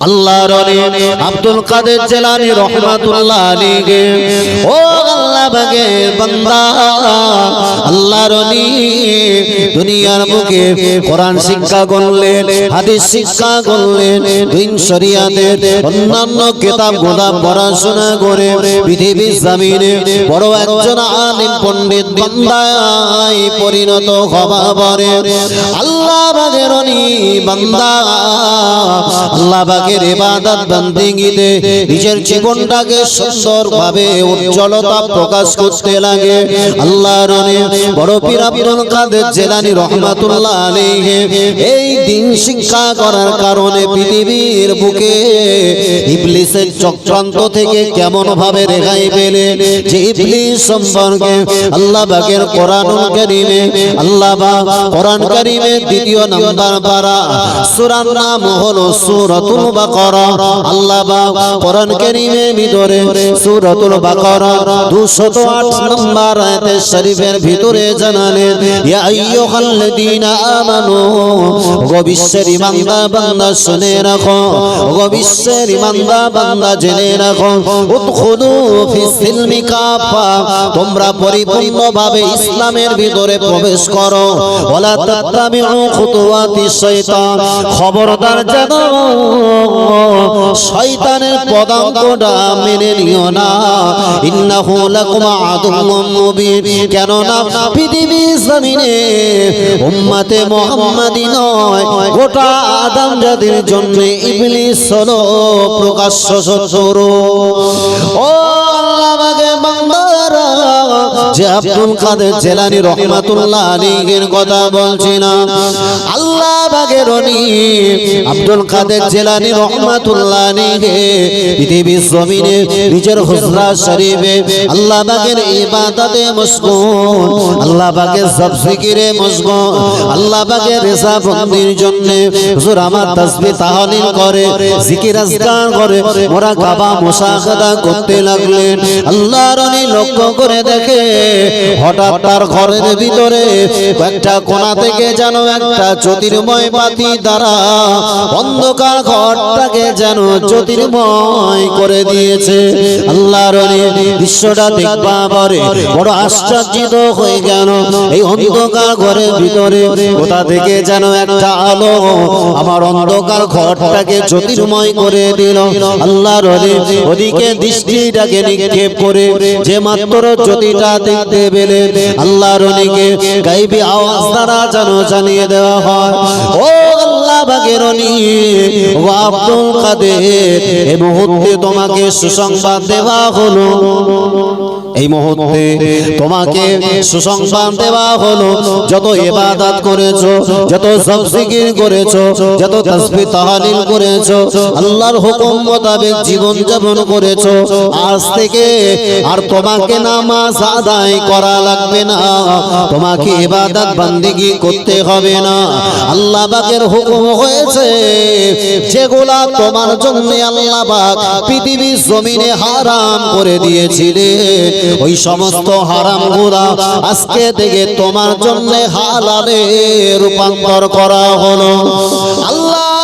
আল্লাহর আব্দুল কাদের জেলানি রহমাতুল্লাহ আলীকে ও আল্লাহ বাগে বান্দা, আল্লাহর দুনিয়ার বুকে কোরআন শিক্ষা করলেন, হাদিস শিক্ষা করলেন, দিন শরিয়াতের অন্যান্য কিতাব গোলাম পড়াশোনা করে পৃথিবীর জমিনে বড় একজন আলিম পণ্ডিত বান্দায় পরিণত হবা পরে আল্লাহ বাগের বান্দা, আল্লাহ বাগের বন্দিগিতে নিজের জীবনটাকে উজ্জ্বলতা প্রকাশ করতে লাগে। বড় পীর আব্দুল কাদের রহমাতুল্লাহ আলাইহি এই দিন শিক্ষা করার কারণে পৃথিবীর বুকে ইবলিসের চক্রান্ত থেকে কেমন ভাবে রেহাই পেলে যে ইবলিস সম্পর্কে আল্লাহ বাগের কোরআনুল কারীমে, আল্লাহ বা কোরআন কারীমে দ্বিতীয় নাম্বার পারা সূরার নাম হলো সূরাতুল বাকারা আল্লাহ বা কোরআন ভিতরে সূরাতুল বাকারা 208 নম্বর আয়াতে শরীফের ভিতরে জানালেন, ইয়া আইয়ুহাল্লাযীনা আমানু গো বিশ্বের ইমানদা বান্দা শুনে রাখো বান্দা জেনে রাখো, উদখুলু ফি সিলমি কাফা ইসলামের ভিতরে প্রবেশ করো, ওয়ালা তাত্তাবিউ খবরদার যেন শয়তানের পদাঙ্কটা মেনে নিও না। ইন্নাহু লাকুম আদুউম মুবিন। কেন না পৃথিবী জমিনে উম্মতে মুহাম্মাদি নয়, গোটা আদম জাতির জন্য ইবলিস হলো প্রকাশ্য শত্রু। ও আল্লাহ বাগে বান্দারা যে আব্দুল কাদের জেলানি রহমাতুল্লাহ আলীর কথা বলছি না আল্লাহ বাগের আব্দুল কাদের জেলানি রহমাতুল্লাহ আলীকে পৃথিবীর জমিনে নিজের হুজরা শরীফে আল্লাহ বাগের ইবাদতে মশগুল, আল্লাহ বাগের সব জিকিরে মশগুল, আল্লাহ বাগের রেজা বন্দির জন্য হুজুর আমার তাসবিহ তাহলিল করে, জিকির আজকার করে, মোরা কাবা মুশাহাদা করতে লাগলেন। আল্লাহর অলি লক্ষ্য করে দেখে হঠাৎ তার ঘরের ভিতরে একটা কোণা থেকে যেন একটা জ্যোতির্ময় বাতি দ্বারা অন্ধকার ঘরটাকে যেন জ্যোতির্ময় করে দিয়েছে। আল্লাহর দৃশ্যটা দেখবা পরে বড় আশ্চর্যিত হয়ে গেল। এই অন্ধকার ঘরের ভিতরে কোথা থেকে যেন একটা আলো আমার অন্ধকার ঘরটাকে জ্যোতির্ময় করে দিল। আল্লাহর ওদিকে দৃষ্টিটাকে নিক্ষেপ করে যে মাত্র জ্যোতিটা দেখতে পেলে আল্লাহর অলিকে গাইবি আওয়াজ দ্বারা যেন জানিয়ে দেওয়া হয়। ও আল্লাহ বাগের ও আব্দুল কাদের এই মুহূর্তে তোমাকে সুসংবাদ দেওয়া হলো। এই মুহূর্তে তোমাকে সুসংবাদ দেওয়া হলো, যত ইবাদত করেছ, যত সব জিকির করেছ, যত তাসবিহ তাহলিল করেছ, আল্লাহর হুকুম মোতাবেক জীবন যাপন করেছ, আজ থেকে আর তোমাকে নামাজ আদায় করা লাগবে না, তোমাকে ইবাদত বান্দিগি করতে হবে না। আল্লাহ পাকের হুকুম হয়েছে, যেগুলা তোমার জন্য আল্লাহ পাক পৃথিবীর জমিনে হারাম করে দিয়েছিলেন। ওই সমস্ত হারাম গুড়া আজকে থেকে তোমার জন্য হালালে রূপান্তর করা হলো।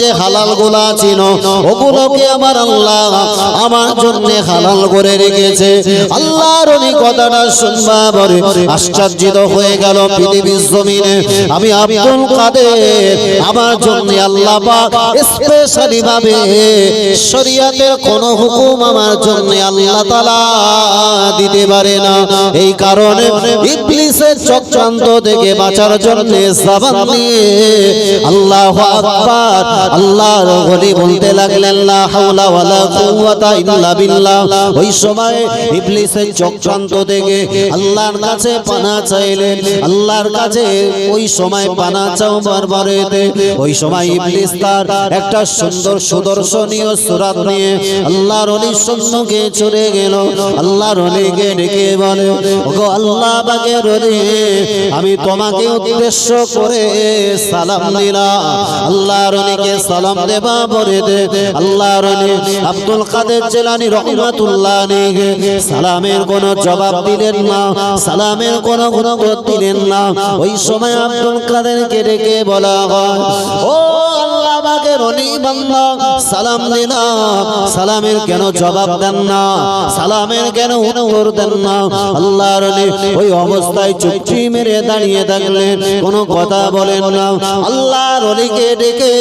যে হালালগুলা ছিল, ওগুলোকে আমার আল্লাহ আমার জন্য হালাল করে রেখেছে। আল্লাহর ওই কথাটা শুনবা পরে আশ্চর্যিত হয়ে গেল পৃথিবীর জমিনে। আমি আব্দুল কাদের, আমার জন্য আল্লাহ পাক স্পেশালি ভাবে শরিয়াতের কোন হুকুম আমার জন্য আল্লাহ তাআলা দিতে পারে না। এই কারণে ইবলিসের চক্রান্ত থেকে বাঁচার জন্য জবান দিয়ে আল্লাহু আকবার আল্লাহর গলি বলতে লাগলেন, লা হাওলা ওয়ালা কুওয়াতা ইল্লা বিল্লাহ। ওই সময় ইবলিসের চক্রান্ত দেখে আল্লাহর কাছে পানা চাইলেন। আল্লাহর কাছে ওই সময় পানা চাও বারবারেতে। ওই সময় ইবলিস তার একটা সুন্দর সুদর্শনীয় সুরাত নিয়ে আল্লাহর অলি সম্মুখে চলে গেল। আল্লাহর অলিকে ডেকে বলে, ওগো আল্লাহ বাগের অলি আমি তোমাকে উদ্দেশ্য করে সালাম দিলাম। আল্লাহর অলিকে সালাম দেবা, বলে দে। আল্লাহ রনি আব্দুল কাদের জেলানি রহমাতুল্লাহ নেগে সালামের কোন জবাব দিলেন না, সালামের কোনো গুণগত দিলেন না। ওই সময় আব্দুল কাদেরকে ডেকে বলা হয়, ও বাগের অলি বান্দা, সালাম দিলাম সালামের কেন জবাব দেন না? সালামের কেন উত্তর দেন না? আল্লাহর ওই অবস্থায় চুপটি মেরে দাঁড়িয়ে থাকলেন, কোনো কথা বলেন না। আল্লাহর অলিকে ডেকে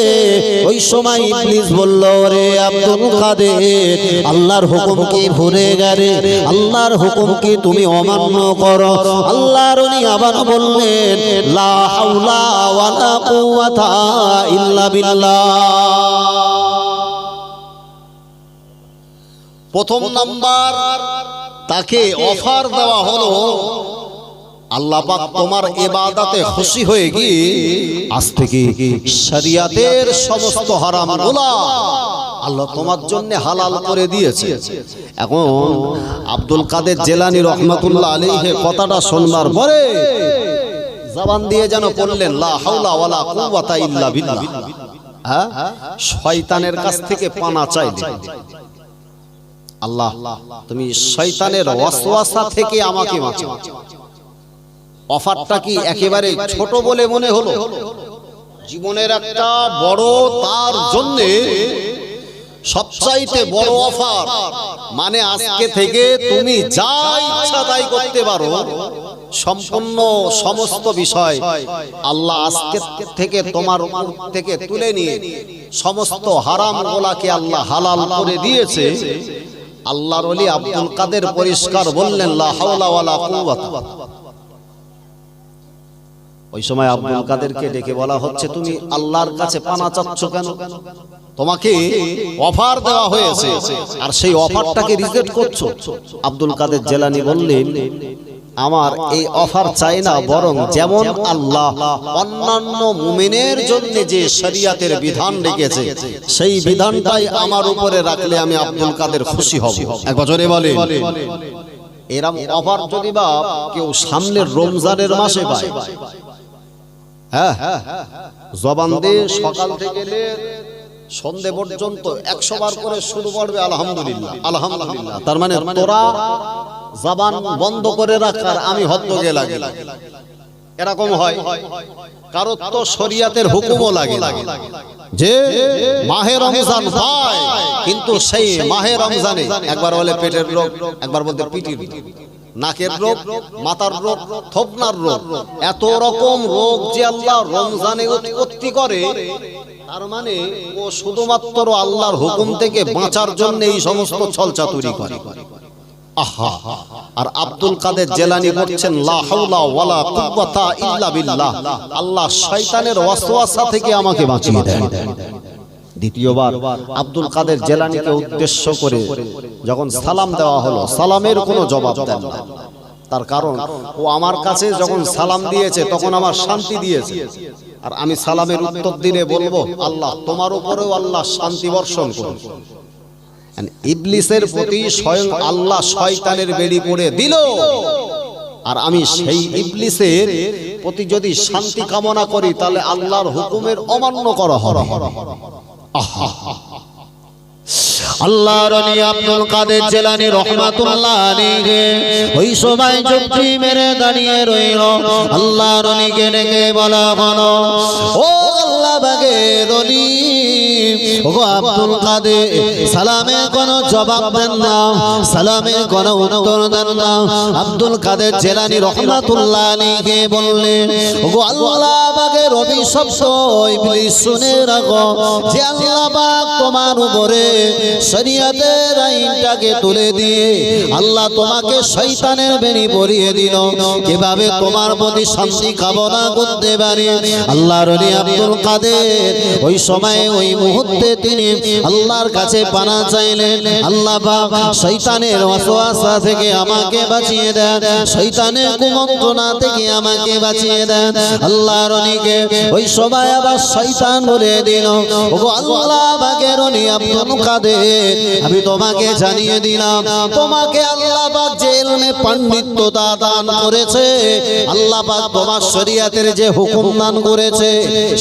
ওই সময় ইবলিস বলল রে আব্দুল কাদের, আল্লাহর হুকুম কি ভুলে গেলে? আল্লাহর হুকুম কি তুমি অমান্য করো? আল্লাহর উনি আবার বললেন, লা হাওলা ওয়ালা কুওয়াতা ইল্লা বিল্লাহ। প্রথম নাম্বার তাকে অফার দেওয়া হলো আল্লাপাক তোমার ইবাদতে খুশি হয়ে গিয়ে আজ থেকে শরিয়াতের সমস্ত হারাম আল্লাহ তোমার জন্য হালাল করে দিয়েছে। এখন আব্দুল কাদের জেলানি রহমাতুল্লাহ আলাইহি কথাটা শুনবার পরে জবান দিয়ে যেন বললেন লা হাওলা ওয়ালা কুওয়াতা ইল্লা বিল্লাহ। হ্যাঁ শয়তানের কাছ থেকে পানা চাইলেন আল্লাহ, তুমি শয়তানের ওয়াসওয়াসা থেকে আমাকে বাঁচাও। অফারটা কি একেবারে ছোট বলে মনে হলো? জীবনের একটা বড় তার জন্য সবচাইতে বড় অফার। মানে আজকে থেকে তুমি যা ইচ্ছা তাই করতে পারো। সম্পূর্ণ সমস্ত বিষয় আল্লাহ আজকে থেকে তোমার উপর থেকে তুলে নিয়ে সমস্ত হারাম গোলাকে আল্লাহ হালাল করে দিয়েছে। আল্লাহর ওলি আব্দুল কাদের পরিষ্কার বললেন ওই সময় আব্দুল কাদেরকে ডেকে বলা হচ্ছে, তুমি আল্লাহর কাছে পানা চাচ্ছ কেন? তোমাকে অফার দেওয়া হয়েছে। আর সেই অফারটাকে রিজেক্ট করছ। আব্দুল কাদের জেলানি বললেন আমার এই অফার চাই না বরং যেমন আল্লাহ অন্যান্য মুমিনের জন্য যে শরিয়াতের বিধান রেখেছে সেই বিধানটাই আমার উপরে রাখলে আমি আব্দুল কাদের খুশি হব। এক বছরে বলে এরম অফার যদি বা কেউ সামনের রমজানের মাসে পায়। হ্যাঁ জবান দিয়ে সকাল থেকে সন্ধে পর্যন্ত একশো বার করে শুরু করবে আলহামদুলিল্লাহ। আলহামদুলিল্লাহ। তার মানে তোরা জবান বন্ধ করে রাখার আমি হদ্দগে লাগে। এরকম হয়। কারও তো শরিয়াতের হুকুমও লাগে যে মাহে রমজান পায়, কিন্তু সেই মাহে রমজানে একবার বলে পেটের রোগ, একবার বলতে পিটির নাকের রোগ, মাথার রোগ, থোপনার রোগ, এত রকম রোগ যে আল্লাহ রমজানে উৎপত্তি করে, তার মানে ও শুধুমাত্র আল্লাহর হুকুম থেকে বাঁচার জন্য এই সমস্ত ছলচাতুরি করে। আর আব্দুল কাদের জেলানি বলছেন আল্লাহ থেকে আমাকে বাঁচিয়ে দেন। দ্বিতীয়বার আব্দুল কাদের জেলানিকে উদ্দেশ্য করে যখন সালাম দেওয়া হলো, সালামের কোনো জবাব দেন তার কারণ, ও আমার কাছে যখন সালাম দিয়েছে, তখন আমার শান্তি দিয়েছে। আর আমি সালামের উত্তর দিনে বলব, আল্লাহ তোমার উপরেও আল্লাহ শান্তি বর্ষণ করুন। ইবলিসের প্রতি স্বয়ং আল্লাহ শয়তানের বেড়ি পড়ে দিল। আর আমি সেই ইবলিসের প্রতি যদি শান্তি কামনা করি তাহলে আল্লাহর হুকুমের অমান্য করা আহা আল্লাহর অলি আব্দুল কাদের জেলানি রহমাতুল্লাহ আলাইহি। ওই সময় চুপটি মেরে দাঁড়িয়ে রইল। আল্লাহর অলিকে ডেকে বলা হলো ও আল্লাহ বাগের অলি ও আব্দুল কাদের সালামের কোনো জবাব দেন না সালামের কোনো উত্তর দেন না। আব্দুল কাদের জেলানি রহমাতুল্লাহ আলাইহি বললেন ও আল্লাহ বাগের অভিশপ্ত ইবলিস শুনে রাখো, যে আল্লাহ পাক তোমার উপরে শরিয়াতের আইনটাকে তুলে দিয়ে আল্লাহ তোমাকে শয়তানের বেনি পরিয়ে দিল। কীভাবে তোমার প্রতি শান্তি কামনা করতে পারি। আল্লাহ রনি আব্দুল কাদের, ওই সময়ে ওই মুহূর্তে তিনি আল্লাহর কাছে পানা চাইলেন। আল্লাহ বাবা শয়তানের ওয়াসওয়াসা থেকে আমাকে বাঁচিয়ে দেন। শয়তানের কুমন্ত্রণা থেকে আমাকে বাঁচিয়ে দেন। আল্লাহর অনিকে ওই সময় আবার শয়তান বলে দিল আল্লাহ আমি তোমাকে জানিয়ে দিলাম, তোমাকে আল্লাহ পাক যে ইলমে পাণ্ডিত্যতা দান করেছে, আল্লাহ তোমার শরীয়তের যে হুকুম দান করেছে,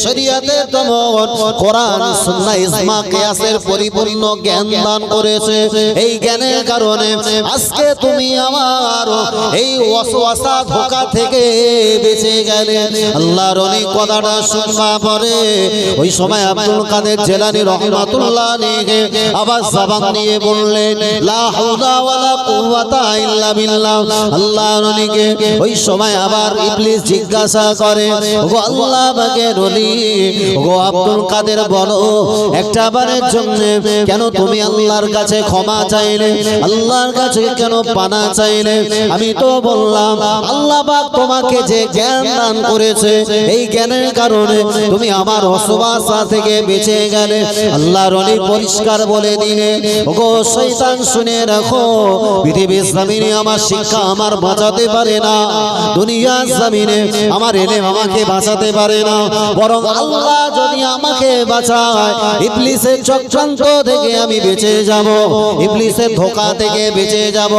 শরীয়তের তোমার কোরআন, সুন্নাহ ইজমা কিয়াসের পরিপূর্ণ জ্ঞান দান করেছে। এই জ্ঞানের কারণে আজকে তুমি আমার এই ওয়াসওয়াসা ধোকা থেকে বেঁচে গেলে। আল্লাহর অনেক কথাটা শুনবা পরে ওই সময় আব্দুল কাদের জেলানি রহমাতুল্লাহ নিয়ে আবার জবান নিয়ে বললেন, লা হাওলা কুওয়াতা ইল্লা বিল্লাহ। আল্লাহর ওই সময় আবার ইবলিস জিজ্ঞাসা করে, ওগো আল্লাহ পাকের ওলি, ওগো আব্দুল কাদের বলো বারের জন্য কেন তুমি আল্লাহর কাছে ক্ষমা চাইলে? আল্লাহর কাছে কেন পানা চাইলে? আমি তো বললাম, আল্লাহ তোমাকে যে জ্ঞান দান করেছে, এই জ্ঞানের কারণে তুমি আমার অসুবাসা থেকে বেঁচে গেলে। আল্লাহর অনেক পরিষ্কার বলে দিলে, ওগো শয়তান, শুনে রাখো, পৃথিবীর জমিনে আমার শিক্ষা আমার বাঁচাতে পারে না। দুনিয়ার জমিনে আমার এলেম আমাকে বাঁচাতে পারে না। বরং আল্লাহ যদি আমাকে বাঁচায় ইবলিসের চক্রান্ত থেকে আমি বেঁচে যাব, ইবলিসের ধোকা থেকে বেঁচে যাব।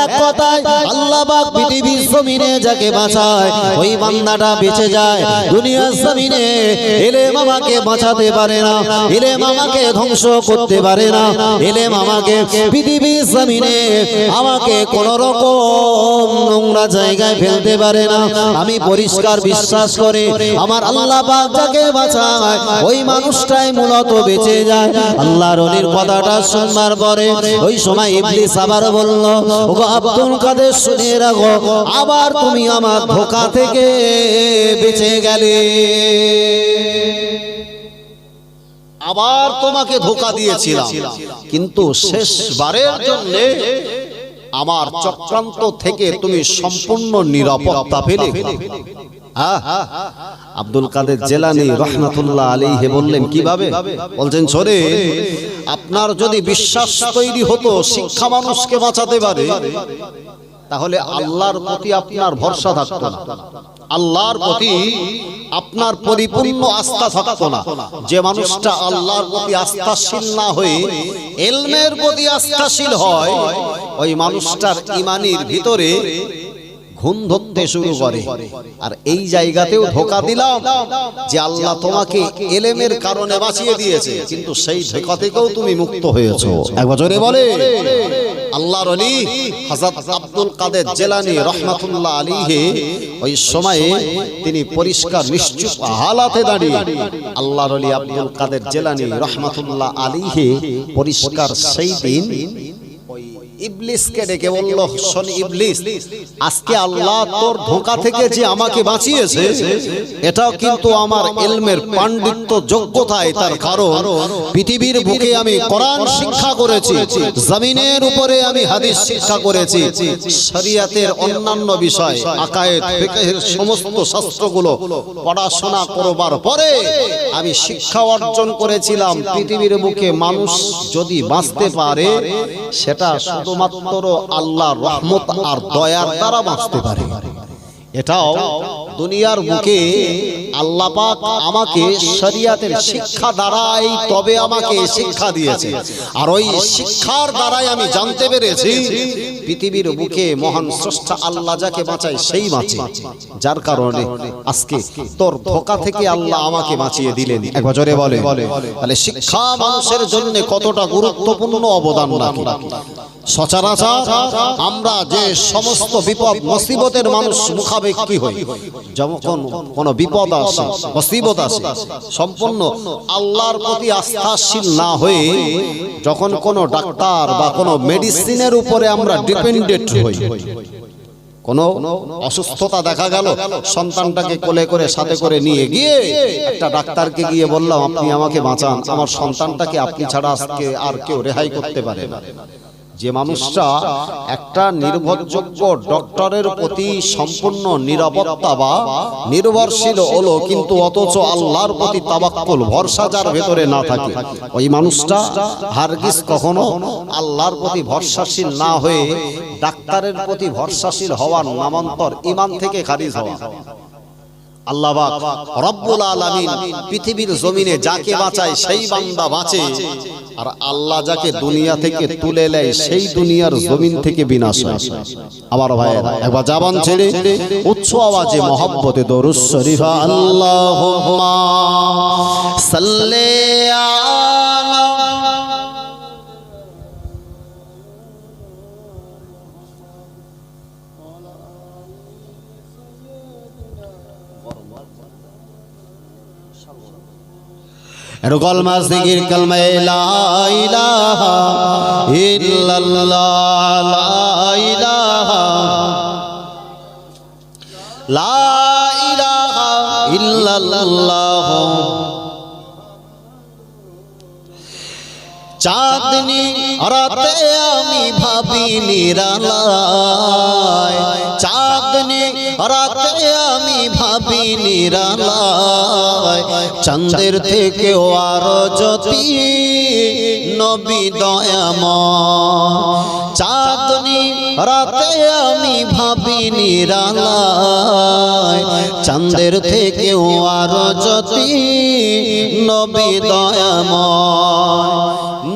এক কথায় আল্লাহ পাক পৃথিবীর জমিনে যাকে বাঁচায়, ওই বান্দাটা বেঁচে যায়। দুনিয়ার জমিনে এলেম আমাকে বাঁচাতে পারে না এলেম আমাকে ধ্বংস করতে পারে না এলেম আমাকে পৃথিবীর জমিনে আমাকে কোন রকম নোংরা জায়গায় ফেলতে পারে না। আমি পরিষ্কার বিশ্বাস করি আমার আল্লাহ যাকে বাঁচায়, ওই মানুষটাই মূলত বেঁচে যায়। আল্লাহর অলির কথাটা শুনবার পরে ওই সময় ইবলিস আবার বলল আব্দুল কাদের শুনে আবার তুমি আমার ধোকা থেকে বেঁচে গেলে। আবার তোমাকে ধোকা দিয়েছিলাম। কিন্তু শেষবারের জন্য আমার চক্রান্ত থেকে তুমি সম্পূর্ণ নিরাপত্তা পেলে। হ্যাঁ, আব্দুল কাদের জেলানি রহমাতুল্লাহ আলাইহি বললেন কীভাবে? বলছেন সরে আপনার যদি বিশ্বাস তৈরি হতো শিক্ষা মানুষকে বাঁচাতে পারে তাহলে আল্লাহর প্রতি আপনার ভরসা থাকতো না। আল্লাহর প্রতি আপনার পরিপূর্ণ আস্থা থাকতো না। যে মানুষটা আল্লাহর প্রতি আস্থাশীল না হয়ে এলমের প্রতি আস্থাশীল হয় ওই মানুষটার ইমানির ভিতরে ঘুম ধরতে শুরু করে। আর এই জায়গাতেও ধোকা দিলাম যে আল্লাহ তোমাকে এলেমের কারণে বাঁচিয়ে দিয়েছে। কিন্তু সেই ধোকা থেকেও তুমি মুক্ত হয়েছো। এক বছরে বলে। আল্লাহর অলি হযরত আব্দুল কাদের জেলানি রহমাতুল্লাহ আলাইহি ওই সময়ে তিনি পরিষ্কার নিশ্চুপ হালাতে দাঁড়িয়ে আল্লাহর অলি আব্দুল কাদের জেলানি রহমাতুল্লাহ আলাইহি পরিষ্কার সেই দিন ইবলিসকে ডেকে বলল শোন ইবলিস আজকে আল্লাহ তোর ধোঁকা থেকে যে আমাকে বাঁচিয়েছে। এটাও কিন্তু আমার ইলমের পাণ্ডিত্য যোগ্যতায় তার কারণ পৃথিবীর বুকে আমি কোরআন শিক্ষা করেছি জমিনের উপরে আমি হাদিস শিক্ষা করেছি শরিয়াতের অন্যান্য বিষয় আকায়েদ ফিকহের সমস্ত শাস্ত্রগুলো পড়াশোনা করবার পরে আমি শিক্ষা অর্জন করেছিলাম। পৃথিবীর বুকে মানুষ যদি বাঁচতে পারে সেটা শুধুমাত্র আল্লাহর রহমত আর দয়ার দ্বারা বাঁচতে পারে। এটাও দুনিয়ার বুকে আল্লাহ পাক আমাকে শরিয়াতের শিক্ষা দ্বারাই তবে আমাকে শিক্ষা দিয়েছে। আর ওই শিক্ষার দ্বারাই আমি জানতে পেরেছি, পৃথিবীর বুকে মহান স্রষ্টা আল্লাহ যাকে বাঁচায় সেই বাঁচে। যার কারণে আজকে তোর ধোকা থেকে আল্লাহ আমাকে বাঁচিয়ে দিলেন। এক বছরে বলে তাহলে শিক্ষা মানুষের জন্য কতটা গুরুত্বপূর্ণ অবদান রাখে? সচরাচর আমরা যে সমস্ত বিপদ মুসিবতের মানুষ মুখাপেক্ষি হই? যখন কোনো বিপদ আসে, মুসিবত আসে, সম্পূর্ণ আল্লাহর প্রতি আস্থাশীল না হয়ে যখন কোনো ডাক্তার বা কোনো মেডিসিনের উপরে আমরা ডিপেন্ডেন্ট হই, কোনো অসুস্থতা দেখা গেল, সন্তানটাকে কোলে করে সাথে করে নিয়ে গিয়ে একটা ডাক্তারকে গিয়ে বললাম, আপনি আমাকে বাঁচান, আমার সন্তানটাকে আপনি ছাড়া আজকে আর কেউ রেহাই করতে পারে না। যে মানুষটা একটা নির্ভরযোগ্য ডক্টরের প্রতি সম্পূর্ণ নিরাপত্তা বা নির্ভরশীল হলো, কিন্তু অথচ আল্লাহর প্রতি তাবাক্কুল, ভরসা যার ভেতরে না থাকে। ওই মানুষটা হারগিজ কখনো আল্লাহর প্রতি ভরসাশীল না হয়ে ডাক্তারের প্রতি ভরসাশীল হওয়ার নামান্তর ইমান থেকে খারিজ হওয়া। আল্লাহ পাক রব্বুল আলামিন পৃথিবীর জমিনে যাকে বাঁচায় সেই বান্দা বাঁচে। আর আল্লাহ যাকে দুনিয়া থেকে তুলে নেয় সেই দুনিয়ার জমিন থেকে বিনাশ হয়। আমার ভাইয়েরা একবার জাবান ছেড়ে উচ্চ আওয়াজে মহব্বতে দরুদ শরীফ আল্লাহুম্মা সাল্লি আলা একটু কলমা জিকির কালমা চাঁদনি রাতে আমি ভাবি নিরালায় চাঁদনি রাতে আমি ভাবি নিরালায় চন্দ্রের থেকেও আরও জ্যোতি নবী দয়াময়। চাঁদনি রাতে আমি ভাবি নিরালায় চন্দ্রের থেকেও আরও জ্যোতি নবী দয়াময়।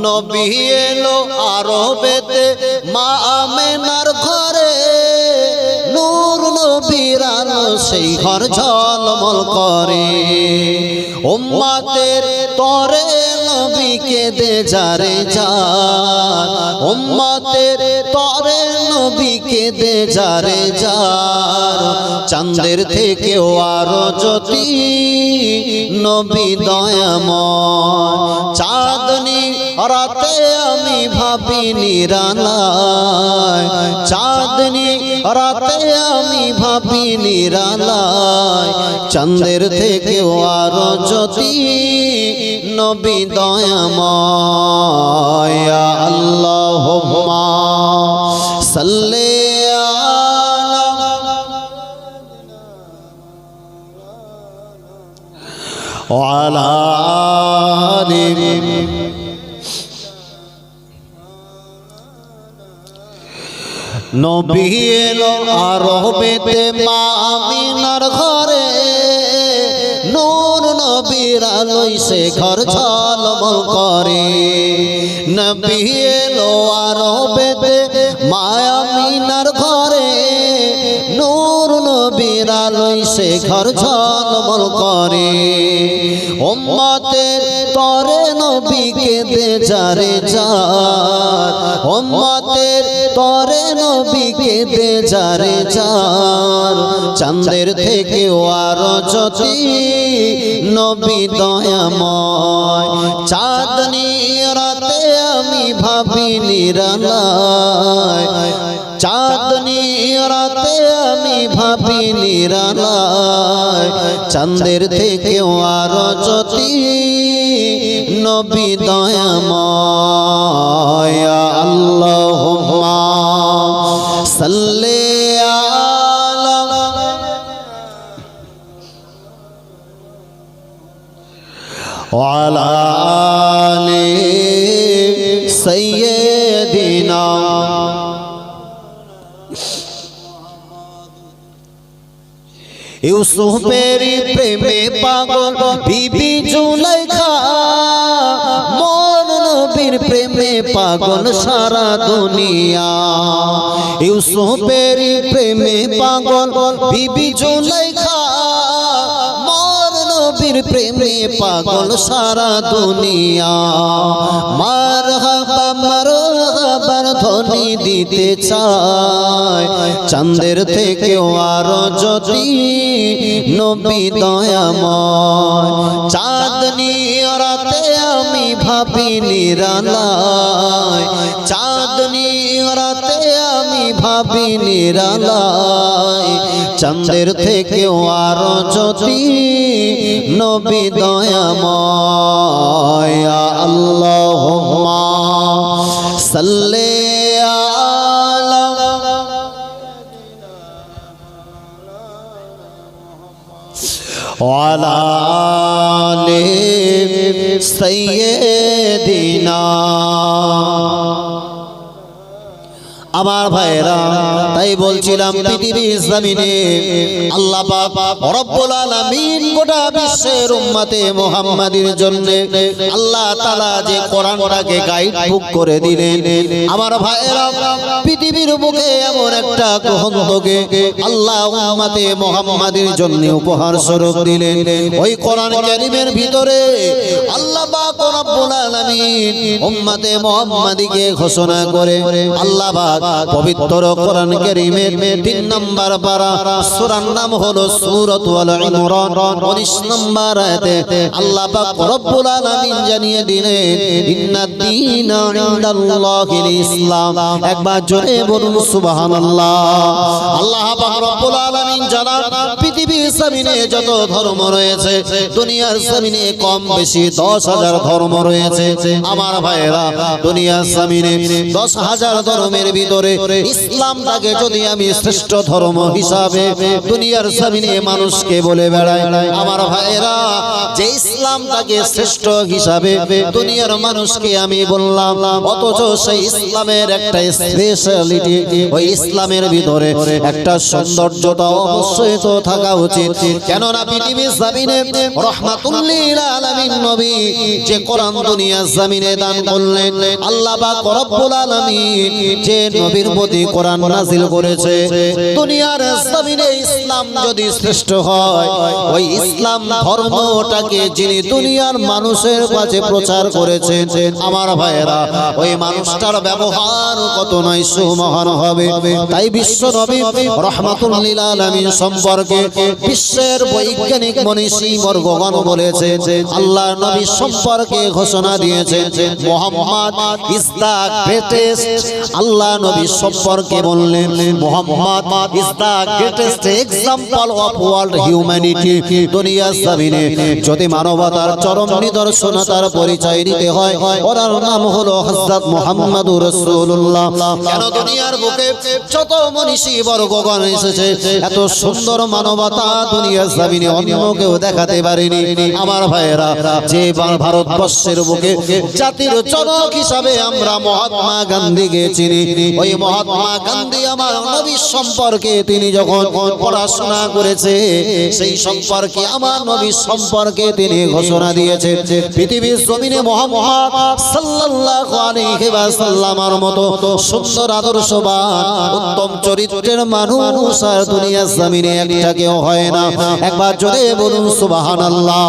নবী এলো আরবেতে মা আমেনার সেই ঘর ঝলমল করে। উম্মাতের তরে নবীকে দে যারে যা উম্মাতের তরে নবীকে দে যারে যার চাঁদের থেকেও আরও জ্যোতি, নবী দয়াময়। চাঁদনি রাতে আমি ভাবি নিরালায় চাঁদনি রাতে আমি ভাবি নিরালায় চন্দ্রের থেকেও আরো জ্যোতি নবী দয়াময় আল্লাহ সাল্লে وعلى آله নবী এলো আরবেতে মা আমিনার ঘরে। নূর নবীর আলোয় সে ঘর ঝলমল করে। নবী এলো আরবেতে মা আমিনার ঘরে। নূর নবীর আলোয় সে ঘর ঝলমল করে। উম্মতের তরে নবীকে দে যারে যার উম্মতের তরে নবীকে দে যারে যার চাঁদের থেকেও আরও জ্যোতি নবী দয়াময় চাঁদনি রাতে আমি ভাবি নিরালায়। চাঁদনি রাতে আমি ভাবি নিরালায়। চাঁদের থেকেও আরও জ্যোতি নবী দয়াময় আল্লাহ সাল্লে আলা وعلى آل سيدنا ইউসুফের প্রেমে পাগল বিবি পাগল সারা দুনিয়া। ইউসুফের প্রেমে পাগল বিবি জুলাইখা। নবীর প্রেমে পাগল সারা দুনিয়া। মার হাবা, মার হাবার ধ্বনি দিতে চায়। চাঁদের থেকেও আরও যদি নবী দয়াময়। চাঁদনি রাতে ভাবি নিরালায় চাঁদনি রাতে আমি ভাবি নিরালায় চাঁদের থেকেও আরও যদি নবী দয়াময় আল্লাহ সাল্লে আ वाला सैदिना আমার ভাইরা তাই বলছিলাম পৃথিবীর জমিনে আল্লাহ গোটা বিশ্বের উম্মতে মুহাম্মাদির জন্য আল্লাহ তাআলা যে কোরআনটাকে গাইড বুক করে দিলেন। আমার ভাইরা পৃথিবীর বুকে এমন একটা গ্রন্থকে আল্লাহ উম্মতে মুহাম্মাদির জন্য উপহার স্বরূপ দিলেন। ওই কোরআন কারীমের ভিতরে আল্লাহ পাক রব্বুল আলামিন উম্মতে মুহাম্মাদিকে ঘোষণা করে আল্লাহ পাক পবিত্র কোরআন কারীমের তিন নম্বর পারা, সূরার নাম হলো সূরাতুল ইমরান। 19 নম্বর আয়াতে আল্লাহ পাক রব্বুল আলামিন জানিয়ে দিলেন ইনদাল্লাহিল ইসলাম। একবার জোরে বলুন, সুবহানাল্লাহ। আল্লাহ পাক রব্বুল আলামিন পৃথিবীর জমিনে যত ধর্ম রয়েছে, দুনিয়ার জমিনে কম বেশি দশ হাজার ধর্ম রয়েছে। আমার ভাইরা দুনিয়ার জমিনে দশ হাজার ধর্মের ভিতরে ইসলামটাকে যদি আমি শ্রেষ্ঠ ধর্ম হিসাবে দুনিয়ার জমিনে মানুষকে বলে বেড়াই। আমার ভাইরা যে ইসলামটাকে শ্রেষ্ঠ হিসাবে দুনিয়ার মানুষকে আমি বললাম, অথচ সেই ইসলামের একটা স্পেশালিটি ওই ইসলামের ভিতরে একটা সৌন্দর্যতা অবশ্যই তো থাকা উচিত। কেননা পৃথিবীর জমিনে রহমাতুল্লিল আলামিন নবী যে কোরআন দুনিয়ার জমিনে দান করলেন, আল্লাহ পাক রব্বুল আলামিন যে নবীর প্রতি কোরআন নাজিল করেছে। দুনিয়ার জমিনে ইসলাম যদি শ্রেষ্ঠ হয়, ওই ইসলাম ধর্মটাকে যিনি দুনিয়ার মানুষের কাছে প্রচার করেছেন, আমার ভাইয়েরা, ওই মানুষটার ব্যবহার কত নয়, সুমহান হবে। তাই বিশ্ব নবী রহমাতুল্লিল আলামিন সম্পর্কে বিশ্বের বৈজ্ঞানিক মনীষী বর্গগণ বলেছে আল্লাহ নবী সম্পর্কে ঘোষণা দিয়েছেন, মোহাম্মদ ইজ দা গ্রেটেস্ট আল্লাহ নবী সম্পর্কে বললেন, Muhammad is the greatest example of world humanity দুনিয়ার জমিনে। যদি মানবতার চরম নিদর্শনতার পরিচয় দিতে হয়, ওনার নাম হলো হযরত মুহাম্মদুর রাসূলুল্লাহ। কেন দুনিয়ার বুকে যত মনীষী বর্গগণ এসেছে, এত সুন্দর মানবতা দুনিয়ার জমিনে অন্য কেউ দেখাতে পারেনি। আমার ভাইয়েরা, যে ভারতবর্ষের বুকে জাতির জনক হিসাবে আমরা মহাত্মা গান্ধীকে চিনি ওই মহাত্মা গান্ধী আমার নবী সম্পর্কে তিনি যখন পড়াশোনা করেছে, সেই সম্পর্কে আমার নবী সম্পর্কে তিনি ঘোষণা দিয়েছে পৃথিবীর জমিনে মোহাম্মদ সাল্লাল্লাহু আলাইহি ওয়াসাল্লামের মতো সুন্দর আদর্শবান, উত্তম চরিত্রের মানুষ আর দুনিয়ার জমিনে একটা কেউ হয় না। একবার জোরে বলুন, সুবহানাল্লাহ।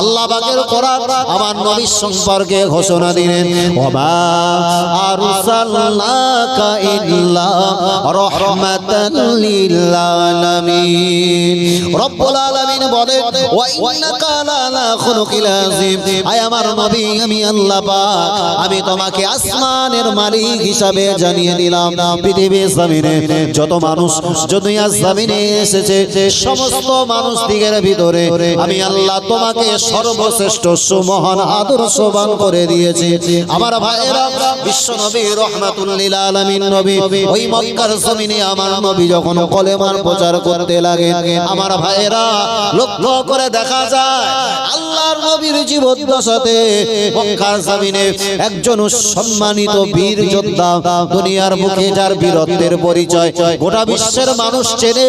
আল্লাহ পাকের কোরআন আমার নবী সম্পর্কে ঘোষণা দিলেন। ওমা আমি তোমাকে আসমানের মালিক হিসাবে জানিয়ে দিলাম পৃথিবীর জমিনে যত মানুষ, দুনিয়ার জমিনে এসেছে, সমস্ত মানুষ দিকের ভিতরে, আমি আল্লাহ তোমাকে সর্বশ্রেষ্ঠ সুমহান আদর্শবান করে দিয়েছি। আমার ভাইয়েরা বিশ্ব নবী রহমাতুল্লিল আলামিন নবী, ওই মক্কার জমিনে আমার নবী যখন কলেমার প্রচার করতে লাগে আমার ভাইয়েরা লক্ষ্য করে দেখা যায় আল্লাহর নবীর দশাতে মক্কার জমিনে একজন সম্মানিত বীর যোদ্ধা দুনিয়ার মুখে যার বীরত্বের পরিচয়, গোটা বিশ্বের মানুষ চেনে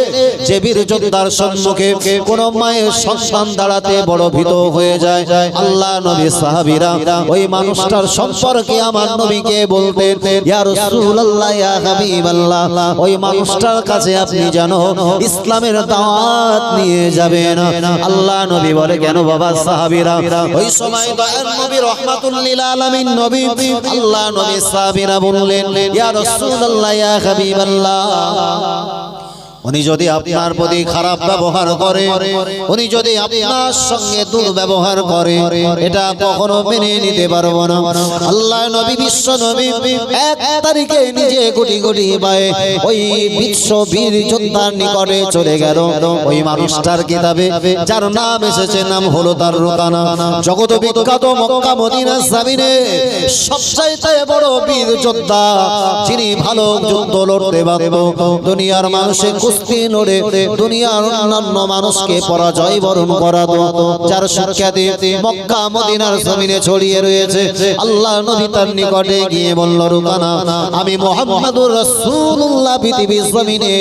যে বীর যোদ্ধার সম্মুখে কোন মায়ের সন্তান দাঁড়াতে বড় ভীত হয়ে যায়। আল্লাহ নবী সাহাবীরা ওই মানুষটার সম্পর্কে আমার নবীকে বলতেন, ইয়া রাসূলুল্লাহ, ইয়া হাবিবাল্লাহ, ওই মানুষটার কাছে আপনি জানো ইসলামের দাওয়াত নিয়ে যাবেন। আল্লাহ নবী বলে, কেন বাবা সাহাবীরা, ওই সময় নবী রহমাতুল লিল নবী আল্লাহ নবী সাহাবীরা ইয়া রাসূলুল্লাহ উনি যদি আপনার প্রতি খারাপ ব্যবহার করে উনি যদি আপনার সঙ্গে দুর্ব্যবহার করে এটা কখনো মেনে নিতে পারব না। আল্লাহ নবী বিশ্ব নবী এক তারিখে নিজে কোটি কোটি পায়ে ওই বিশ্ব বীর যোদ্ধার নিকটে চলে গেল। ওই মানুষটার কিতাবে যার নাম এসেছে নাম হলো তার রোকানা। জগত বিখ্যাত মক্কা মদিনা সাবিনে সবচাইতে বড় বীর যোদ্ধা যিনি ভালো যুদ্ধ লড়তে পারত। দুনিয়ার মানুষে কুস্তি লড়ে দুনিয়ার অন্যান্য মানুষকে পরাজয় বরণ করা দো যার সুখ্যাতি মক্কা, মদিনার জমিনে ছড়িয়ে রয়েছে। আল্লাহ নবী তার নিকটে গিয়ে বলল, রুকানা, আমি মোহাম্মদুর রাসূলুল্লাহ পৃথিবীর জমিনে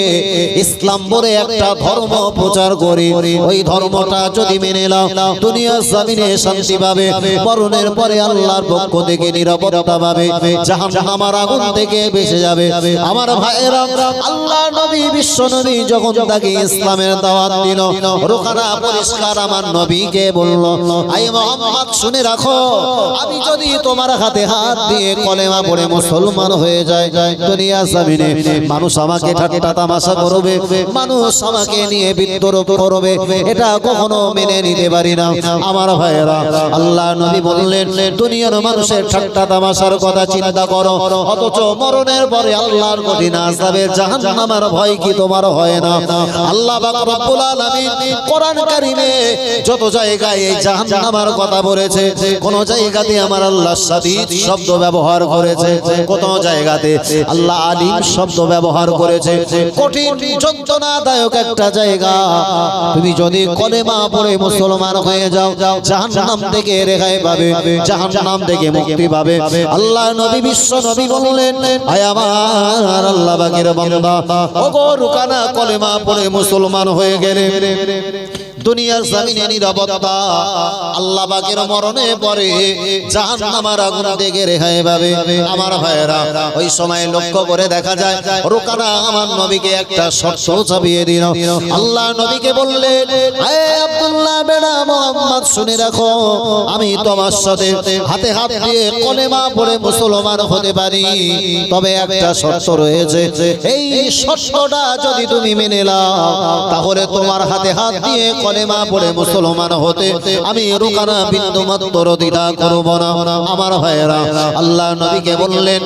ইসলাম বলে একটা ধর্ম প্রচার করি। ওই ধর্মটা যদি মেনে নাও, দুনিয়ার জমিনে শান্তি পাবে, মরণের পরে আল্লাহর পক্ষ থেকে নিরাপত্তা পাবে, জাহান্নামের আগুন থেকে বেঁচে যাবে। আমার ভাইয়েরা, আল্লাহ নবী বিশ্ব নবী যখন তাকে ইসলামের দাওয়াত দিল রুকানা পরিষ্কার আমার নবীকে বলল আই মোহাম্মদ, শুনে রাখো, আমি যদি তোমার হাতে হাত দিয়ে কলেমা পড়ে মুসলমান হয়ে যায় দুনিয়া জমিনে মানুষ আমাকে ঠাট্টা তামাশা করবে, মানুষ আমাকে নিয়ে বিদ্রোহ করবে, এটা কখনো মেনে নিতে পারি না। আমার ভাইয়েরা, আল্লাহ নবী বললেন, দুনিয়ার মানুষের ঠাট্টা তামাশার কথা চিন্তা করো, অথচ মরণের পরে আল্লাহর কঠিন আযাবের জাহান্নামের ভয় কি তোমার হয় না। আল্লাহ কোরআন কারীমে যত জায়গায় এই জাহান্নামের কথা বলেছে, কোন জায়গাতে আমার আল্লাহ সাদিদ শব্দ ব্যবহার করেছে কত জায়গাতে আল্লাহ আলিম শব্দ ব্যবহার করেছে। কঠিন যন্ত্রণাদায়ক একটা জায়গা। তুমি যদি কলেমা পড়ে মুসলমান হয়ে যাও, জাহান্নাম থেকে রেহাই পাবে, জাহান্নাম থেকে মুক্তি পাবে। আল্লাহ নবী বিশ্ব নবী বললেন, আয় আমার আল্লাহ বাগের বান্দা, ওগো রুকানা কলেমা পড়ে মুসলমান হয়ে গেলে। দুনিয়ার জমিনে নিরাপত্তা। আল্লাহ বাগের মরণে পরে জাহান্নামের আগুন থেকে রেহাই পাবে। আমার ভাইয়েরা ওই সময় লক্ষ্য করে দেখা যায় রুকানা আমার নবীকে একটা শর্ত চাপিয়ে দিল। আল্লাহ নবীকে বললেন হে আব্দুল্লাহ বেড়া মোহাম্মদ শুনে রাখো আমি তোমার সাথে হাতে হাত দিয়ে কলেমা পড়ে মুসলমান হতে পারি। তবে একটা শর্ত রয়েছে এই শর্তটা যদি তুমি মেনে নাও তাহলে তোমার হাতে হাত দিয়ে কলেমা পড়ে মুসলমান হতে আমি রুকানা বিন্দু মাত্র দ্বিধা করব না। আমার ভাইয়েরা, আল্লাহ নবীকে বললেন